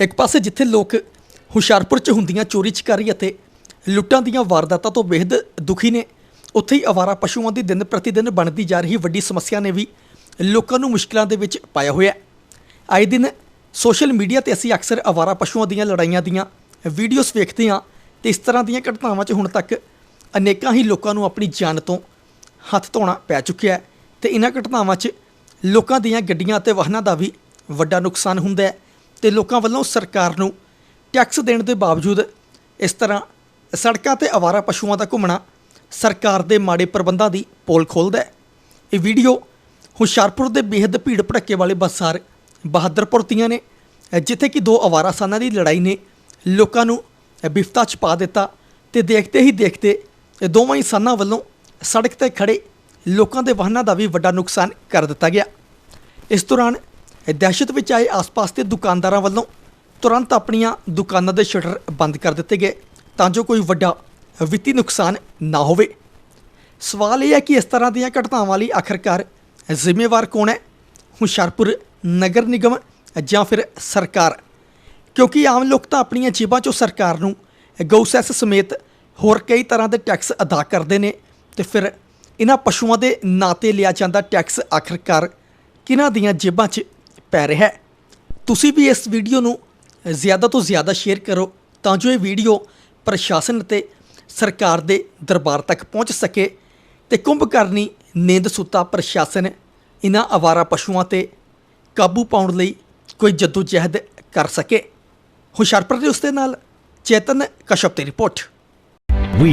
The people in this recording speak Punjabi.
ਇੱਕ ਪਾਸੇ ਜਿੱਥੇ ਲੋਕ ਹੁਸ਼ਿਆਰਪੁਰ 'ਚ ਹੁੰਦੀਆਂ ਚੋਰੀ ਚਕਾਰੀ ਅਤੇ ਲੁੱਟਾਂ ਦੀਆਂ ਵਾਰਦਾਤਾਂ ਤੋਂ ਬੇਹੱਦ ਦੁਖੀ ਨੇ, ਉੱਥੇ ਹੀ ਅਵਾਰਾ ਪਸ਼ੂਆਂ ਦੀ ਦਿਨ ਪ੍ਰਤੀ ਦਿਨ ਬਣਦੀ ਜਾ ਰਹੀ ਵੱਡੀ ਸਮੱਸਿਆ ਨੇ ਵੀ ਲੋਕਾਂ ਨੂੰ ਮੁਸ਼ਕਲਾਂ ਦੇ ਵਿੱਚ ਪਾਇਆ ਹੋਇਆ ਆਏ ਦਿਨ ਸੋਸ਼ਲ ਮੀਡੀਆ ਤੇ ਅਸੀਂ ਅਕਸਰ ਅਵਾਰਾ ਪਸ਼ੂਆਂ ਦੀਆਂ ਲੜਾਈਆਂ ਦੀਆਂ ਵੀਡੀਓਜ਼ ਵੇਖਦੇ ਹਾਂ ਤੇ ਇਸ ਤਰ੍ਹਾਂ ਦੀਆਂ ਘਟਨਾਵਾਂ 'ਚ ਹੁਣ ਤੱਕ ਅਨੇਕਾਂ ਹੀ ਲੋਕਾਂ ਨੂੰ ਆਪਣੀ ਜਾਨ ਤੋਂ ਹੱਥ ਧੋਣਾ ਪੈ ਚੁੱਕਿਆ ਹੈ ਤੇ ਇਹਨਾਂ ਘਟਨਾਵਾਂ 'ਚ ਲੋਕਾਂ ਦੀਆਂ ਗੱਡੀਆਂ ਅਤੇ ਵਾਹਨਾਂ ਦਾ ਵੀ ਵੱਡਾ ਨੁਕਸਾਨ ਹੁੰਦਾ ਹੈ। ਤੇ ਲੋਕਾਂ ਵੱਲੋਂ ਸਰਕਾਰ ਨੂੰ ਟੈਕਸ ਦੇਣ ਦੇ ਬਾਵਜੂਦ ਇਸ ਤਰ੍ਹਾਂ ਸੜਕਾਂ ਤੇ ਅਵਾਰਾ ਪਸ਼ੂਆਂ ਦਾ ਘੁੰਮਣਾ ਸਰਕਾਰ ਦੇ ਮਾੜੇ ਪ੍ਰਬੰਧਾਂ ਦੀ ਪੋਲ ਖੋਲਦਾ ਹੈ। ਇਹ ਵੀਡੀਓ ਹੁਸ਼ਿਆਰਪੁਰ ਦੇ ਬੇਹੱਦ ਭੀੜ ਭੜੱਕੇ ਵਾਲੇ ਬੱਸਾਰ ਬਹਾਦਰਪੁਰ ਦੀਆਂ ਨੇ, ਜਿੱਥੇ ਕਿ ਦੋ ਅਵਾਰਾ ਸਾਨਾਂ ਦੀ ਲੜਾਈ ਨੇ ਲੋਕਾਂ ਨੂੰ ਬਿਫਤਾ ਚ ਪਾ ਦਿੱਤਾ ਤੇ ਦੇਖਦੇ ਹੀ ਦੇਖਦੇ ਦੋਵਾਂ ਹੀ ਸਾਨਾਂ ਵੱਲੋਂ ਸੜਕ ਤੇ ਖੜੇ ਲੋਕਾਂ ਦੇ ਵਾਹਨਾਂ ਦਾ ਵੀ ਵੱਡਾ ਨੁਕਸਾਨ ਕਰ ਦਿੱਤਾ ਗਿਆ। ਇਸ ਦੌਰਾਨ ਦਹਿਸ਼ਤ ਵਿੱਚ ਆਏ ਆਸ-ਪਾਸ ਦੇ ਦੁਕਾਨਦਾਰਾਂ ਵੱਲੋਂ ਤੁਰੰਤ ਆਪਣੀਆਂ ਦੁਕਾਨਾਂ ਦੇ ਸ਼ਟਰ ਬੰਦ ਕਰ ਦਿੱਤੇ ਗਏ ਤਾਂ ਜੋ ਕੋਈ ਵੱਡਾ ਵਿੱਤੀ ਨੁਕਸਾਨ ਨਾ ਹੋਵੇ। ਸਵਾਲ ਇਹ ਹੈ ਕਿ ਇਸ ਤਰ੍ਹਾਂ ਦੀਆਂ ਘਟਨਾਵਾਂ ਲਈ ਆਖਰਕਾਰ ਜ਼ਿੰਮੇਵਾਰ ਕੌਣ ਹੈ? ਹੁਸ਼ਿਆਰਪੁਰ ਨਗਰ ਨਿਗਮ ਜਾਂ ਫਿਰ ਸਰਕਾਰ? ਕਿਉਂਕਿ ਆਮ ਲੋਕ ਤਾਂ ਆਪਣੀਆਂ ਜੇਬਾਂ 'ਚੋਂ ਸਰਕਾਰ ਨੂੰ ਗਊਸੈਸ ਸਮੇਤ ਹੋਰ ਕਈ ਤਰ੍ਹਾਂ ਦੇ ਟੈਕਸ ਅਦਾ ਕਰਦੇ ਨੇ ਤੇ ਫਿਰ ਇਹਨਾਂ ਪਸ਼ੂਆਂ ਦੇ ਨਾਂ ਤੇ ਲਿਆ ਜਾਂਦਾ ਟੈਕਸ ਆਖਰਕਾਰ ਕਿਹਨਾਂ ਦੀਆਂ ਜੇਬਾਂ 'ਚ ਪੈ ਰਿਹਾ ਹੈ। ਤੁਸੀਂ ਵੀ ਇਸ ਵੀਡੀਓ ਨੂੰ ਜ਼ਿਆਦਾ ਤੋਂ ਜ਼ਿਆਦਾ ਸ਼ੇਅਰ ਕਰੋ ਤਾਂ ਜੋ ਇਹ ਵੀਡੀਓ ਪ੍ਰਸ਼ਾਸਨ ਅਤੇ ਸਰਕਾਰ ਦੇ ਦਰਬਾਰ ਤੱਕ ਪਹੁੰਚ ਸਕੇ ਤੇ ਕੁੰਭਕਰਨੀ ਨੀਂਦ ਸੁੱਤਾ ਪ੍ਰਸ਼ਾਸਨ ਇਹਨਾਂ ਅਵਾਰਾ ਪਸ਼ੂਆਂ ਤੇ ਕਾਬੂ ਪਾਉਣ ਲਈ ਕੋਈ ਜਹਿਦ ਕਰ ਸਕੇ। ਹੁਸ਼ਿਆਰਪੁਰ ਦੇ ਉਸ ਦੇ ਨਾਲ ਚੇਤਨ ਕਸ਼ਪ ਦੀ report. We